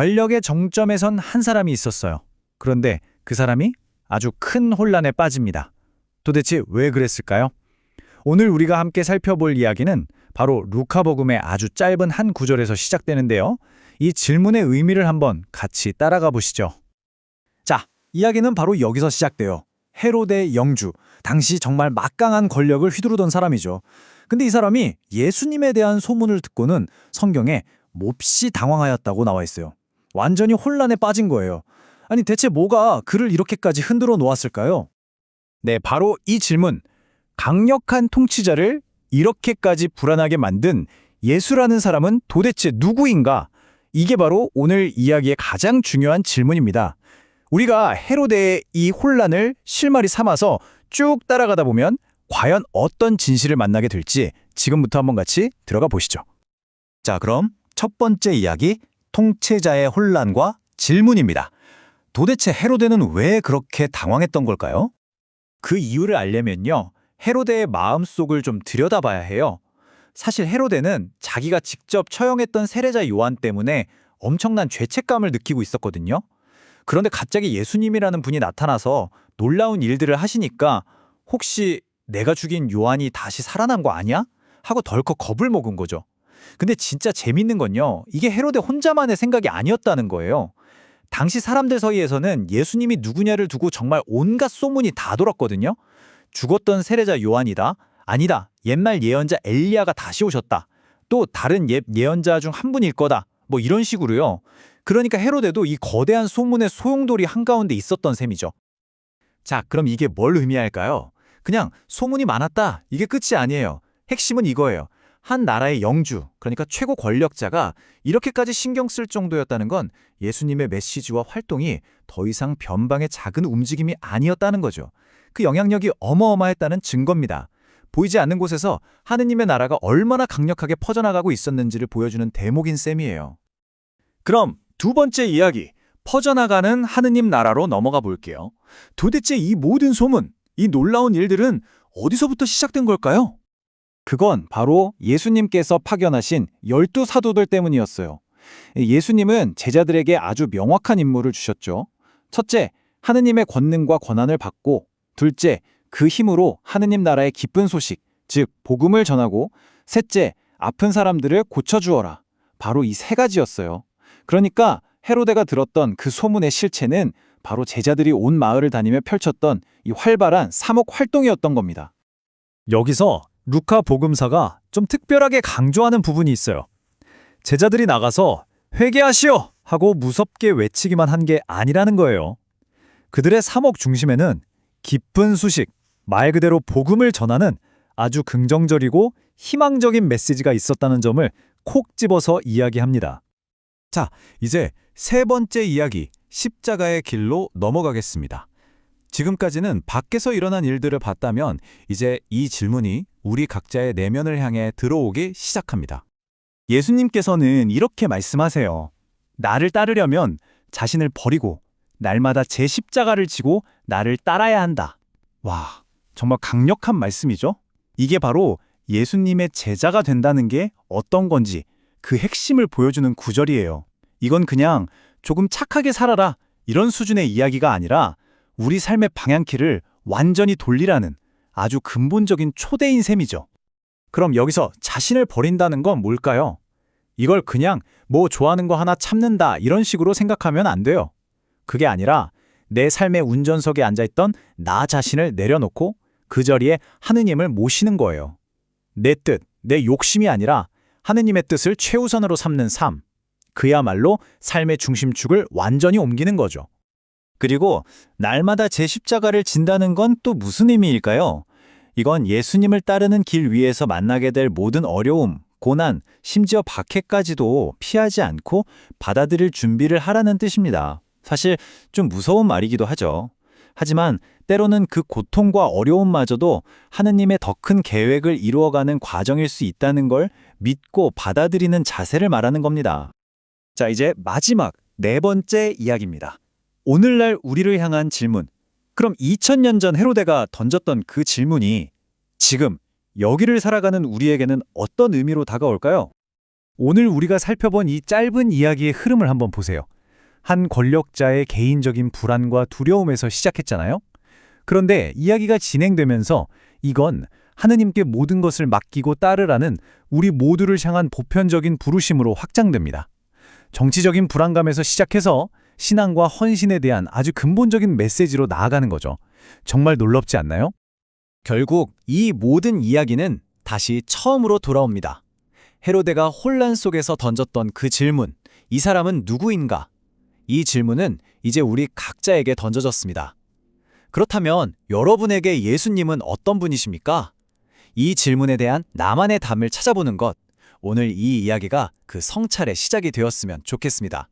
권력의 정점에 선 한 사람이 있었어요. 그런데 그 사람이 아주 큰 혼란에 빠집니다. 도대체 왜 그랬을까요? 오늘 우리가 함께 살펴볼 이야기는 바로 루카복음의 아주 짧은 한 구절에서 시작되는데요. 이 질문의 의미를 한번 같이 따라가 보시죠. 자, 이야기는 바로 여기서 시작돼요. 헤로데 영주, 당시 정말 막강한 권력을 휘두르던 사람이죠. 근데 이 사람이 예수님에 대한 소문을 듣고는 성경에 몹시 당황하였다고 나와 있어요. 완전히 혼란에 빠진 거예요. 아니 대체 뭐가 그를 이렇게까지 흔들어 놓았을까요? 네, 바로 이 질문. 강력한 통치자를 이렇게까지 불안하게 만든 예수라는 사람은 도대체 누구인가? 이게 바로 오늘 이야기의 가장 중요한 질문입니다. 우리가 헤로데의 이 혼란을 실마리 삼아서 쭉 따라가다 보면 과연 어떤 진실을 만나게 될지 지금부터 한번 같이 들어가 보시죠. 자, 그럼 첫 번째 이야기, 통치자의 혼란과 질문입니다. 도대체 헤로데는 왜 그렇게 당황했던 걸까요? 그 이유를 알려면요. 헤로데의 마음속을 좀 들여다봐야 해요. 사실 헤로데는 자기가 직접 처형했던 세례자 요한 때문에 엄청난 죄책감을 느끼고 있었거든요. 그런데 갑자기 예수님이라는 분이 나타나서 놀라운 일들을 하시니까 혹시 내가 죽인 요한이 다시 살아난 거 아니야? 하고 덜컥 겁을 먹은 거죠. 근데 진짜 재밌는 건요. 이게 헤로데 혼자만의 생각이 아니었다는 거예요. 당시 사람들 사이에서는 예수님이 누구냐를 두고 정말 온갖 소문이 다 돌았거든요. 죽었던 세례자 요한이다. 아니다. 옛날 예언자 엘리야가 다시 오셨다. 또 다른 옛 예언자 중 한 분일 거다. 뭐 이런 식으로요. 그러니까 헤로데도 이 거대한 소문의 소용돌이 한가운데 있었던 셈이죠. 자, 그럼 이게 뭘 의미할까요? 그냥 소문이 많았다. 이게 끝이 아니에요. 핵심은 이거예요. 한 나라의 영주, 그러니까 최고 권력자가 이렇게까지 신경 쓸 정도였다는 건 예수님의 메시지와 활동이 더 이상 변방의 작은 움직임이 아니었다는 거죠. 그 영향력이 어마어마했다는 증거입니다. 보이지 않는 곳에서 하느님의 나라가 얼마나 강력하게 퍼져나가고 있었는지를 보여주는 대목인 셈이에요. 그럼 두 번째 이야기, 퍼져나가는 하느님 나라로 넘어가 볼게요. 도대체 이 모든 소문, 이 놀라운 일들은 어디서부터 시작된 걸까요? 그건 바로 예수님께서 파견하신 열두 사도들 때문이었어요. 예수님은 제자들에게 아주 명확한 임무를 주셨죠. 첫째, 하느님의 권능과 권한을 받고, 둘째, 그 힘으로 하느님 나라의 기쁜 소식, 즉 복음을 전하고, 셋째, 아픈 사람들을 고쳐주어라. 바로 이 세 가지였어요. 그러니까 헤로데가 들었던 그 소문의 실체는 바로 제자들이 온 마을을 다니며 펼쳤던 이 활발한 사목 활동이었던 겁니다. 여기서 루카 복음사가 좀 특별하게 강조하는 부분이 있어요. 제자들이 나가서 회개하시오! 하고 무섭게 외치기만 한 게 아니라는 거예요. 그들의 사목 중심에는 깊은 수식, 말 그대로 복음을 전하는 아주 긍정적이고 희망적인 메시지가 있었다는 점을 콕 집어서 이야기합니다. 자, 이제 세 번째 이야기, 십자가의 길로 넘어가겠습니다. 지금까지는 밖에서 일어난 일들을 봤다면 이제 이 질문이 우리 각자의 내면을 향해 들어오기 시작합니다. 예수님께서는 이렇게 말씀하세요. 나를 따르려면 자신을 버리고 날마다 제 십자가를 지고 나를 따라야 한다. 와, 정말 강력한 말씀이죠? 이게 바로 예수님의 제자가 된다는 게 어떤 건지 그 핵심을 보여주는 구절이에요. 이건 그냥 조금 착하게 살아라 이런 수준의 이야기가 아니라 우리 삶의 방향키를 완전히 돌리라는 아주 근본적인 초대인 셈이죠. 그럼 여기서 자신을 버린다는 건 뭘까요? 이걸 그냥 뭐 좋아하는 거 하나 참는다 이런 식으로 생각하면 안 돼요. 그게 아니라 내 삶의 운전석에 앉아있던 나 자신을 내려놓고 그 자리에 하느님을 모시는 거예요. 내 뜻, 내 욕심이 아니라 하느님의 뜻을 최우선으로 삼는 삶. 그야말로 삶의 중심축을 완전히 옮기는 거죠. 그리고 날마다 제 십자가를 진다는 건 또 무슨 의미일까요? 이건 예수님을 따르는 길 위에서 만나게 될 모든 어려움, 고난, 심지어 박해까지도 피하지 않고 받아들일 준비를 하라는 뜻입니다. 사실 좀 무서운 말이기도 하죠. 하지만 때로는 그 고통과 어려움마저도 하느님의 더 큰 계획을 이루어가는 과정일 수 있다는 걸 믿고 받아들이는 자세를 말하는 겁니다. 자, 이제 마지막 네 번째 이야기입니다. 오늘날 우리를 향한 질문. 그럼 2000년 전 헤로데가 던졌던 그 질문이 지금 여기를 살아가는 우리에게는 어떤 의미로 다가올까요? 오늘 우리가 살펴본 이 짧은 이야기의 흐름을 한번 보세요. 한 권력자의 개인적인 불안과 두려움에서 시작했잖아요. 그런데 이야기가 진행되면서 이건 하느님께 모든 것을 맡기고 따르라는 우리 모두를 향한 보편적인 부르심으로 확장됩니다. 정치적인 불안감에서 시작해서 신앙과 헌신에 대한 아주 근본적인 메시지로 나아가는 거죠. 정말 놀랍지 않나요? 결국 이 모든 이야기는 다시 처음으로 돌아옵니다. 헤로데가 혼란 속에서 던졌던 그 질문, 이 사람은 누구인가? 이 질문은 이제 우리 각자에게 던져졌습니다. 그렇다면 여러분에게 예수님은 어떤 분이십니까? 이 질문에 대한 나만의 답을 찾아보는 것, 오늘 이 이야기가 그 성찰의 시작이 되었으면 좋겠습니다.